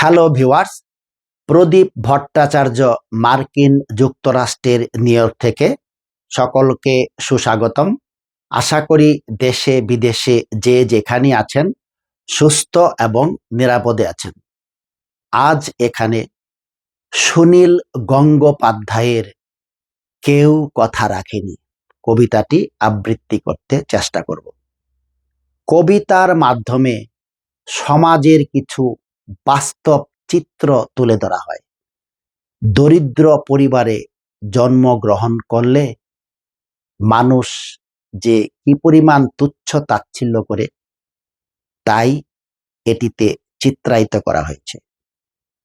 Hello viewers প্রদীপ ভট্টাচার্য মার্কিন যুক্তরাষ্ট্রের York থেকে সকলকে সুস্বাগতম। আশা করি দেশে, বিদেশে যে যেখানে আছেন, সুস্থ এবং নিরাপদে আছেন। আজ এখানে সুনীল গঙ্গোপাধ্যায়ের কেউ কথা রাখেনি। কবিতাটি আবৃত্তি করতে চেষ্টা করব। কবিতার মাধ্যমে সমাজের কিছু বাস্তব চিত্র তুলে ধরা হয়। দরিদ্র পরিবারে জন্মগ্রহণ করলে মানুষ যে কি পরিমাণ তুচ্ছ তাচ্ছিল্য করে, তাই এটিতে চিত্রায়িত করা হয়েছে।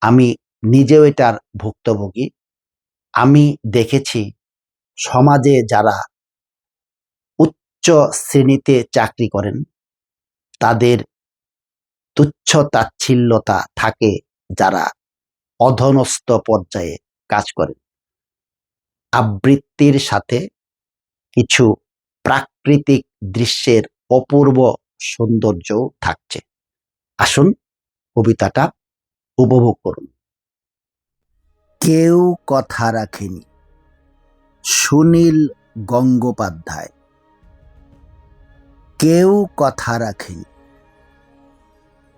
আমি নিজেও এটার ভুক্তভোগী। আমি দেখেছি সমাজে যারা উচ্চ শ্রেণীতে চাকরি করেন, তাদের তুচ্ছ তাচ্ছিল্যতা থাকে যারা অধনস্থ পর্যায়ে কাজ করেন আবৃত্তির সাথে কিছু প্রাকৃতিক দৃশ্যের অপূর্ব সৌন্দর্য থাকছে। আসুন কবিতাটা উপভোগ করুন। কেউ কথা রাখেনি। সুনীল গঙ্গোপাধ্যায়। কেউ কথা রাখেনি।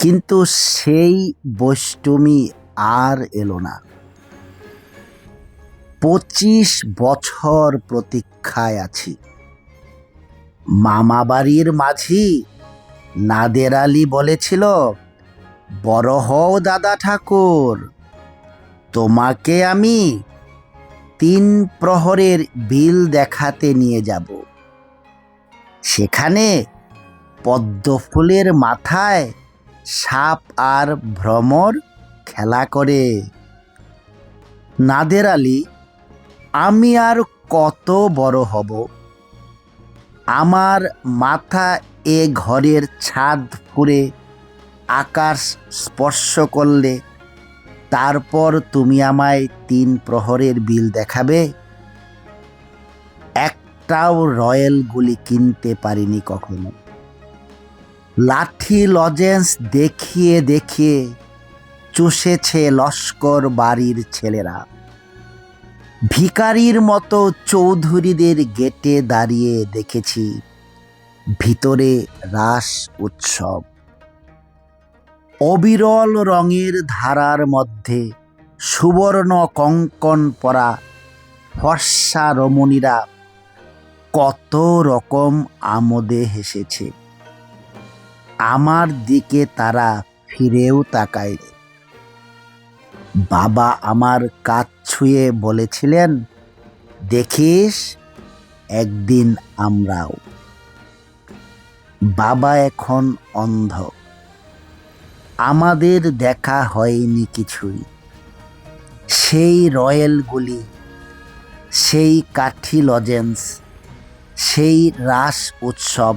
কিন্তু সেই বৈষ্টমী আর এলো না। পঁচিশ বছর প্রতীক্ষায় আছি। মামা বাড়ির মাঝি নাদের আলী বলেছিল বড় হও দাদা ঠাকুর, তোমাকে আমি তিন প্রহরের বিল দেখাতে নিয়ে যাব। সেখানে পদ্মফুলের মাথায় সাপ আর ভ্রমর খেলা করে। নাদের আলী, আমি আর কত বড় হব? আমার মাথা এ ঘরের ছাদ ফুরে আকাশ স্পর্শ করলে তারপর তুমি আমায় তিন প্রহরের বিল দেখাবে? একটাও রয়্যাল গুলি কিনতে পারিনি কখনো। লাঠি লজেন্স দেখিয়ে দেখিয়ে চুষেছে লস্কর বাড়ির ছেলেরা। ভিকারির মতো চৌধুরীদের গেটে দাঁড়িয়ে দেখেছি। ভিতরে রাস উৎসব। অবিরল রঙের ধারার মধ্যে সুবর্ণ কঙ্কন পরা ফর্সা রমণীরা কত রকম আমোদে হেসেছে। আমার দিকে তারা ফিরেও তাকায় বাবা আমার কাজ ছুঁয়ে বলেছিলেন, দেখিস, একদিন আমরাও। বাবা এখন অন্ধ। আমাদের দেখা হয়নি কিছুই। সেই রয়্যালগুলি, সেই কাঠি লজেন্স, সেই রাস উৎসব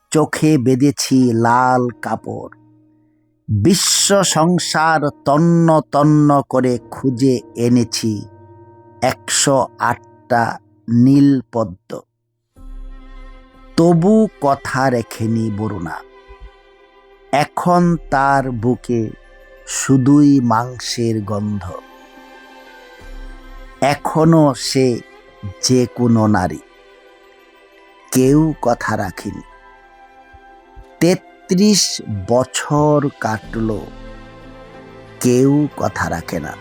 চোখে বেঁধেছি লাল কাপড়। বিশ্ব সংসার তন্ন তন্ন করে খুঁজে এনেছি একশো আটটা নীল পদ্ম। তবু কথা রেখেনি বরুণা। এখন তার বুকে শুধুই মাংসের গন্ধ। এখনও সে যে কোনো নারী। কেউ কথা রাখেনি। তেত্রিশ বছর কাটল। কেউ কথা রাখে না।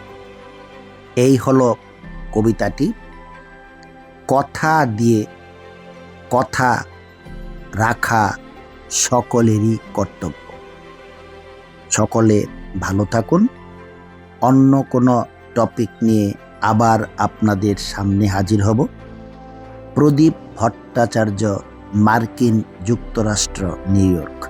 এই হলো কবিতাটি। কথা দিয়ে কথা রাখা সকলেরই কর্তব্য। সকলে ভালো থাকুন। অন্য কোনো টপিক নিয়ে আবার আপনাদের সামনে হাজির হব। প্রদীপ ভট্টাচার্য মার্কিন যুক্তরাষ্ট্র নিউ ইয়র্ক।